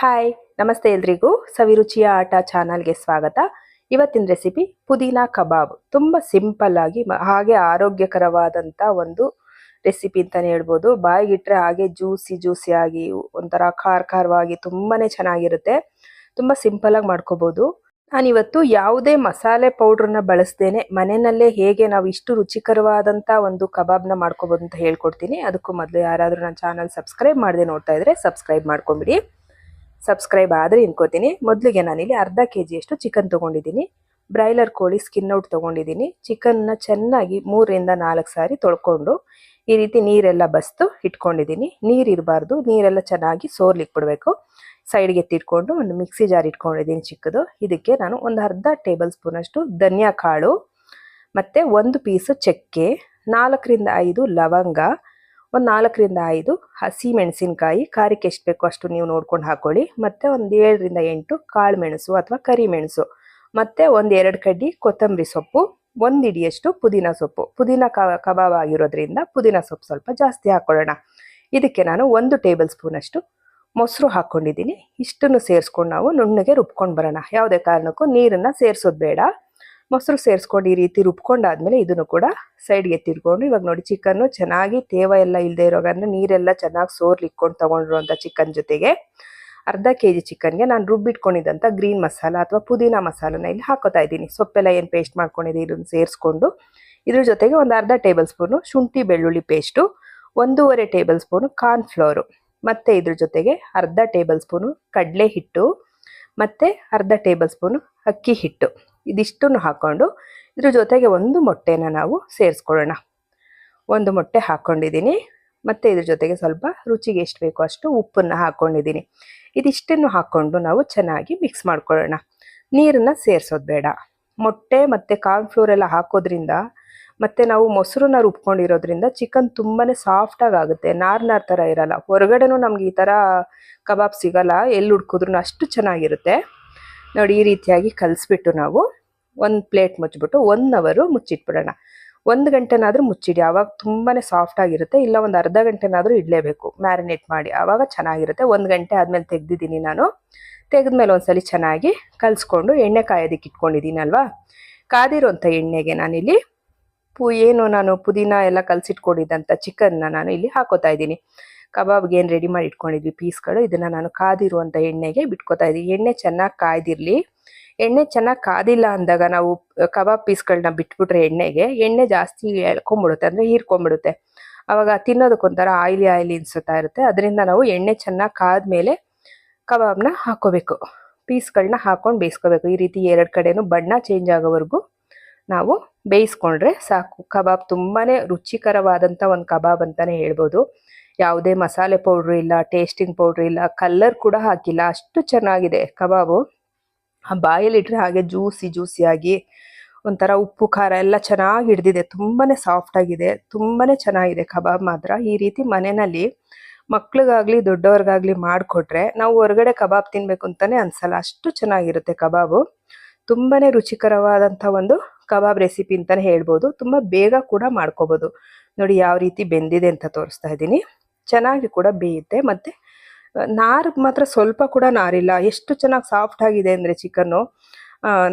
Hi ನಮಸ್ತೆ ಎಲ್ರಿಗೂ. ಸವಿರುಚಿಯ ಆಟ ಚಾನಲ್ಗೆ ಸ್ವಾಗತ. ಇವತ್ತಿನ ರೆಸಿಪಿ ಪುದೀನಾ ಕಬಾಬ್. ತುಂಬ ಸಿಂಪಲ್ ಆಗಿ ಹಾಗೆ ಆರೋಗ್ಯಕರವಾದಂಥ ಒಂದು ರೆಸಿಪಿ ಅಂತಲೇ ಹೇಳ್ಬೋದು. ಬಾಯಿಗಿಟ್ರೆ ಹಾಗೆ ಜ್ಯೂಸಿ ಜ್ಯೂಸಿ ಆಗಿ ಒಂಥರ ಖಾರ ಖಾರವಾಗಿ ತುಂಬಾನೇ ಚೆನ್ನಾಗಿರುತ್ತೆ. ತುಂಬ ಸಿಂಪಲ್ ಆಗಿ ಮಾಡ್ಕೋಬೋದು. ನಾನಿವತ್ತು ಯಾವುದೇ ಮಸಾಲೆ ಪೌಡ್ರನ್ನ ಬಳಸ್ದೇನೆ ಮನೆಯಲ್ಲೇ ಹೇಗೆ ನಾವು ಇಷ್ಟು ರುಚಿಕರವಾದಂಥ ಒಂದು ಕಬಾಬ್ನ ಮಾಡ್ಕೋಬೋದು ಅಂತ ಹೇಳ್ಕೊಡ್ತೀನಿ. ಅದಕ್ಕೂ ಮೊದಲು ಯಾರಾದರೂ ನನ್ನ ಚಾನಲ್ ಸಬ್ಸ್ಕ್ರೈಬ್ ಮಾಡದೆ ನೋಡ್ತಾ ಇದ್ರೆ ಸಬ್ಸ್ಕ್ರೈಬ್ ಮಾಡ್ಕೊಂಬಿಡಿ. ಸಬ್ಸ್ಕ್ರೈಬ್ ಆದರೆ ಇನ್ಕೋತೀನಿ ಮೊದಲಿಗೆ ನಾನಿಲ್ಲಿ ಅರ್ಧ ಕೆ ಜಿಯಷ್ಟು ಚಿಕನ್ ತೊಗೊಂಡಿದ್ದೀನಿ. ಬ್ರಾಯ್ಲರ್ ಕೋಳಿ ಸ್ಕಿನ್ ಔಟ್ ತೊಗೊಂಡಿದ್ದೀನಿ. ಚಿಕನ್ನ ಚೆನ್ನಾಗಿ ಮೂರರಿಂದ ನಾಲ್ಕು ಸಾರಿ ತೊಳ್ಕೊಂಡು ಈ ರೀತಿ ನೀರೆಲ್ಲ ಬಸ್ತು ಇಟ್ಕೊಂಡಿದ್ದೀನಿ. ನೀರು ಇರಬಾರ್ದು. ನೀರೆಲ್ಲ ಚೆನ್ನಾಗಿ ಸೋರ್ಲಿಕ್ಕೆ ಬಿಡಬೇಕು. ಸೈಡ್ಗೆ ಎತ್ತಿಟ್ಕೊಂಡು ಒಂದು ಮಿಕ್ಸಿ ಜಾರ್ ಇಟ್ಕೊಂಡಿದ್ದೀನಿ ಚಿಕ್ಕದು. ಇದಕ್ಕೆ ನಾನು ಒಂದು ಅರ್ಧ ಟೇಬಲ್ ಸ್ಪೂನಷ್ಟು ಧನಿಯಾ ಕಾಳು ಮತ್ತು ಒಂದು ಪೀಸು ಚಕ್ಕೆ, ನಾಲ್ಕರಿಂದ ಐದು ಲವಂಗ ಒಂದು ನಾಲ್ಕರಿಂದ ಐದು ಹಸಿ ಮೆಣಸಿನಕಾಯಿ. ಖಾರಕ್ಕೆ ಎಷ್ಟು ಬೇಕೋ ಅಷ್ಟು ನೀವು ನೋಡ್ಕೊಂಡು ಹಾಕ್ಕೊಳ್ಳಿ ಮತ್ತು ಒಂದು ಏಳರಿಂದ ಎಂಟು ಕಾಳು ಮೆಣಸು ಅಥವಾ ಕರಿಮೆಣಸು ಮತ್ತು ಒಂದು ಎರಡು ಕಡ್ಡಿ ಕೊತ್ತಂಬರಿ ಸೊಪ್ಪು, ಒಂದು ಇಡಿಯಷ್ಟು ಪುದೀನ ಸೊಪ್ಪು. ಪುದೀನ ಕಬಾಬ್ ಆಗಿರೋದ್ರಿಂದ ಪುದೀನ ಸೊಪ್ಪು ಸ್ವಲ್ಪ ಜಾಸ್ತಿ ಹಾಕ್ಕೊಳ್ಳೋಣ ಇದಕ್ಕೆ ನಾನು ಒಂದು ಟೇಬಲ್ ಸ್ಪೂನಷ್ಟು ಮೊಸರು ಹಾಕ್ಕೊಂಡಿದ್ದೀನಿ ಇಷ್ಟನ್ನು ಸೇರಿಸ್ಕೊಂಡು ನಾವು ನುಣ್ಣಗೆ ರುಬ್ಕೊಂಡು ಬರೋಣ. ಯಾವುದೇ ಕಾರಣಕ್ಕೂ ನೀರನ್ನು ಸೇರಿಸೋದು ಬೇಡ. ಮೊಸರು ಸೇರಿಸ್ಕೊಂಡು ಈ ರೀತಿ ರುಬ್ಕೊಂಡಾದ್ಮೇಲೆ ಇದನ್ನು ಕೂಡ ಸೈಡ್ಗೆ ತಿರ್ಕೊಂಡು ಇವಾಗ ನೋಡಿ ಚಿಕನ್ನು ಚೆನ್ನಾಗಿ ತೇವ ಎಲ್ಲ ಇಲ್ಲದೆ ಇರೋಗಂದ್ರೆ ನೀರೆಲ್ಲ ಚೆನ್ನಾಗಿ ಸೋರ್ಲಿಕ್ಕೊಂಡು ತೊಗೊಂಡಿರುವಂಥ ಚಿಕನ್ ಜೊತೆಗೆ ಅರ್ಧ ಕೆ ಜಿ ಚಿಕನ್ಗೆ ನಾನು ರುಬ್ಬಿಟ್ಕೊಂಡಿದ್ದಂಥ ಗ್ರೀನ್ ಮಸಾಲ ಅಥವಾ ಪುದೀನ ಮಸಾಲನ ಇಲ್ಲಿ ಹಾಕೋತಾ ಇದ್ದೀನಿ. ಸೊಪ್ಪೆಲ್ಲ ಏನು ಪೇಸ್ಟ್ ಮಾಡ್ಕೊಂಡಿದ್ದೀನಿ ಇದನ್ನು ಸೇರಿಸ್ಕೊಂಡು. ಇದ್ರ ಜೊತೆಗೆ ಒಂದು ಅರ್ಧ ಟೇಬಲ್ ಸ್ಪೂನು ಶುಂಠಿ ಬೆಳ್ಳುಳ್ಳಿ ಪೇಸ್ಟು ಒಂದೂವರೆ ಟೇಬಲ್ ಸ್ಪೂನು ಕಾರ್ನ್ಫ್ಲೋರು ಮತ್ತು ಇದ್ರ ಜೊತೆಗೆ ಅರ್ಧ ಟೇಬಲ್ ಸ್ಪೂನು ಕಡಲೆ ಹಿಟ್ಟು, ಮತ್ತು ಅರ್ಧ ಟೇಬಲ್ ಸ್ಪೂನು ಅಕ್ಕಿ ಹಿಟ್ಟು. ಇದಿಷ್ಟನ್ನು ಹಾಕ್ಕೊಂಡು ಇದ್ರ ಜೊತೆಗೆ ಒಂದು ಮೊಟ್ಟೆನ ನಾವು ಸೇರಿಸ್ಕೊಳ್ಳೋಣ. ಒಂದು ಮೊಟ್ಟೆ ಹಾಕ್ಕೊಂಡಿದ್ದೀನಿ ಮತ್ತು ಇದ್ರ ಜೊತೆಗೆ ಸ್ವಲ್ಪ ರುಚಿಗೆ ಎಷ್ಟು ಬೇಕೋ ಅಷ್ಟು ಉಪ್ಪನ್ನು ಹಾಕ್ಕೊಂಡಿದ್ದೀನಿ ಇದಿಷ್ಟನ್ನು ಹಾಕ್ಕೊಂಡು ನಾವು ಚೆನ್ನಾಗಿ ಮಿಕ್ಸ್ ಮಾಡ್ಕೊಳ್ಳೋಣ. ನೀರನ್ನು ಸೇರಿಸೋದು ಬೇಡ. ಮೊಟ್ಟೆ ಮತ್ತು ಕಾರ್ನ್ಫ್ಲೋರ್ ಎಲ್ಲ ಹಾಕೋದ್ರಿಂದ ಮತ್ತು ನಾವು ಮೊಸರನ್ನ ರುಬ್ಕೊಂಡಿರೋದ್ರಿಂದ ಚಿಕನ್ ತುಂಬಾ ಸಾಫ್ಟಾಗಿ ಆಗುತ್ತೆ. ನಾರ್ ನಾರ್ ಥರ ಇರಲ್ಲ. ಹೊರಗಡೆನೂ ನಮ್ಗೆ ಈ ಥರ ಕಬಾಬ್ ಸಿಗಲ್ಲ. ಎಲ್ಲಿ ಹುಡ್ಕಿದ್ರು ಅಷ್ಟು ಚೆನ್ನಾಗಿರುತ್ತೆ. ನೋಡಿ ಈ ರೀತಿಯಾಗಿ ಕಲಿಸ್ಬಿಟ್ಟು ನಾವು ಒಂದು ಪ್ಲೇಟ್ ಮುಚ್ಚಿಬಿಟ್ಟು ಒನ್ ಅವರು ಮುಚ್ಚಿಟ್ಬಿಡೋಣ. ಒಂದು ಗಂಟೆನಾದರೂ ಮುಚ್ಚಿಡಿ ಆವಾಗ ತುಂಬಾ ಸಾಫ್ಟ್ ಆಗಿರುತ್ತೆ, ಇಲ್ಲ ಒಂದು ಅರ್ಧ ಗಂಟೆನಾದರೂ ಇಡಲೇಬೇಕು ಮ್ಯಾರಿನೇಟ್ ಮಾಡಿ ಆವಾಗ ಚೆನ್ನಾಗಿರುತ್ತೆ. ಒಂದು ಗಂಟೆ ಆದಮೇಲೆ ತೆಗ್ದಿದ್ದೀನಿ ನಾನು. ತೆಗೆದ್ಮೇಲೆ ಒಂದ್ಸಲಿ ಚೆನ್ನಾಗಿ ಕಲಿಸ್ಕೊಂಡು ಎಣ್ಣೆ ಕಾಯೋದಕ್ಕೆ ಇಟ್ಕೊಂಡಿದ್ದೀನಿ ಅಲ್ವಾ ಕಾದಿರೋಂಥ ಎಣ್ಣೆಗೆ ನಾನಿಲ್ಲಿ ಪು, ಏನು ನಾನು ಪುದೀನ ಎಲ್ಲ ಕಲಸಿಟ್ಕೊಂಡಿದ್ದಂಥ ಚಿಕನ್ನ ನಾನು ಇಲ್ಲಿ ಹಾಕೋತಾ ಇದ್ದೀನಿ. ಕಬಾಬ್ಗೆ ಏನು ರೆಡಿ ಮಾಡಿ ಇಟ್ಕೊಂಡಿದ್ವಿ ಪೀಸ್ಗಳು ಇದನ್ನು ನಾನು ಕಾದಿರುವಂಥ ಎಣ್ಣೆಗೆ ಬಿಟ್ಕೋತಾ ಇದ್ದೀನಿ. ಎಣ್ಣೆ ಚೆನ್ನಾಗಿ ಕಾಯ್ದಿರಲಿ. ಎಣ್ಣೆ ಚೆನ್ನಾಗಿ ಕಾದಿಲ್ಲ ಅಂದಾಗ ನಾವು ಕಬಾಬ್ ಪೀಸ್ಗಳನ್ನ ಬಿಟ್ಬಿಟ್ರೆ ಎಣ್ಣೆಗೆ, ಎಣ್ಣೆ ಜಾಸ್ತಿ ಎಳ್ಕೊಂಬಿಡುತ್ತೆ, ಅಂದರೆ ಹೀರ್ಕೊಂಬಿಡುತ್ತೆ. ಅವಾಗ ತಿನ್ನೋದಕ್ಕೊಂಥರ ಆಯಿಲಿ ಆಯಿಲಿ ಅನ್ಸುತ್ತಾ ಇರುತ್ತೆ. ಅದರಿಂದ ನಾವು ಎಣ್ಣೆ ಚೆನ್ನಾಗಿ ಕಾದ್ಮೇಲೆ ಕಬಾಬ್ನ ಹಾಕೋಬೇಕು ಪೀಸ್ಗಳನ್ನ ಹಾಕ್ಕೊಂಡು ಬೇಯಿಸ್ಕೋಬೇಕು. ಈ ರೀತಿ ಎರಡು ಕಡೆಯೂ ಬಣ್ಣ ಚೇಂಜ್ ಆಗೋವರೆಗೂ ನಾವು ಬೇಯಿಸ್ಕೊಂಡ್ರೆ ಸಾಕು. ಕಬಾಬ್ ತುಂಬಾ ರುಚಿಕರವಾದಂಥ ಒಂದು ಕಬಾಬ್ ಅಂತಲೇ ಹೇಳ್ಬೋದು. ಯಾವುದೇ ಮಸಾಲೆ ಪೌಡ್ರು ಇಲ್ಲ ಟೇಸ್ಟಿಂಗ್ ಪೌಡ್ರು ಇಲ್ಲ ಕಲ್ಲರ್ ಕೂಡ ಹಾಕಿಲ್ಲ. ಅಷ್ಟು ಚೆನ್ನಾಗಿದೆ ಕಬಾಬು. ಆ ಬಾಯಲ್ಲಿಟ್ರೆ ಹಾಗೆ ಜ್ಯೂಸಿ ಜ್ಯೂಸಿಯಾಗಿ ಒಂಥರ ಉಪ್ಪು, ಖಾರ ಎಲ್ಲ ಚೆನ್ನಾಗಿ ಹಿಡ್ದಿದೆ. ತುಂಬಾ ಸಾಫ್ಟ್ ಆಗಿದೆ. ತುಂಬಾ ಚೆನ್ನಾಗಿದೆ ಕಬಾಬ್ ಮಾತ್ರ. ಈ ರೀತಿ ಮನೆಯಲ್ಲಿ ಮಕ್ಳಿಗಾಗ್ಲಿ, ದೊಡ್ಡವ್ರಿಗಾಗ್ಲಿ ಮಾಡಿಕೊಟ್ರೆ ನಾವು ಹೊರಗಡೆ ಕಬಾಬ್ ತಿನ್ಬೇಕು ಅಂತಾನೆ ಅನ್ಸಲ್ಲ. ಅಷ್ಟು ಚೆನ್ನಾಗಿರುತ್ತೆ ಕಬಾಬು. ತುಂಬಾನೇ ರುಚಿಕರವಾದಂಥ ಒಂದು ಕಬಾಬ್ ರೆಸಿಪಿ ಅಂತಾನೆ ಹೇಳ್ಬೋದು. ತುಂಬ ಬೇಗ ಕೂಡ ಮಾಡ್ಕೋಬೋದು. ನೋಡಿ, ಯಾವ ರೀತಿ ಬೆಂದಿದೆ ಅಂತ ತೋರಿಸ್ತಾ ಇದ್ದೀನಿ. ಚೆನ್ನಾಗಿ ಕೂಡ ಬೇಯುತ್ತೆ. ಮತ್ತು ನಾರು ಮಾತ್ರ ಸ್ವಲ್ಪ ಕೂಡ ನಾರಿಲ್ಲ. ಎಷ್ಟು ಚೆನ್ನಾಗಿ ಸಾಫ್ಟ್ ಆಗಿದೆ ಅಂದರೆ ಚಿಕನ್ನು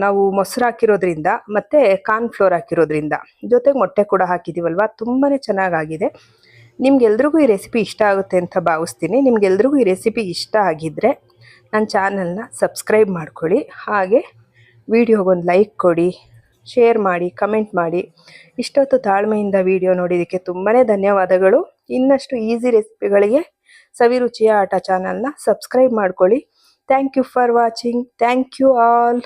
ನಾವು ಮೊಸರು ಹಾಕಿರೋದ್ರಿಂದ ಮತ್ತು ಕಾರ್ನ್ಫ್ಲೋರ್ ಹಾಕಿರೋದ್ರಿಂದ. ಜೊತೆಗೆ ಮೊಟ್ಟೆ ಕೂಡ ಹಾಕಿದ್ದೀವಲ್ವ ತುಂಬಾ ಚೆನ್ನಾಗಾಗಿದೆ. ನಿಮ್ಗೆಲ್ರಿಗೂ ಈ ರೆಸಿಪಿ ಇಷ್ಟ ಆಗುತ್ತೆ ಅಂತ ಭಾವಿಸ್ತೀನಿ. ನಿಮ್ಗೆಲ್ರಿಗೂ ಈ ರೆಸಿಪಿ ಇಷ್ಟ ಆಗಿದ್ದರೆ ನನ್ನ ಚಾನಲ್ನ ಸಬ್ಸ್ಕ್ರೈಬ್ ಮಾಡ್ಕೊಳ್ಳಿ. ಹಾಗೆ ವಿಡಿಯೋಗೊಂದು ಲೈಕ್ ಕೊಡಿ ಶೇರ್ ಮಾಡಿ ಕಮೆಂಟ್ ಮಾಡಿ. ಇಷ್ಟೊತ್ತು ತಾಳ್ಮೆಯಿಂದ ವಿಡಿಯೋ ನೋಡಿದ್ದಕ್ಕೆ ತುಂಬಾ ಧನ್ಯವಾದಗಳು. ಇನ್ನಷ್ಟು ಈಸಿ ರೆಸಿಪಿಗಳಿಗೆ ಸವಿರುಚಿಯ ಆಟ ಚಾನಲ್ನ ಸಬ್ಸ್ಕ್ರೈಬ್ ಮಾಡ್ಕೊಳ್ಳಿ. Thank you for watching thank you all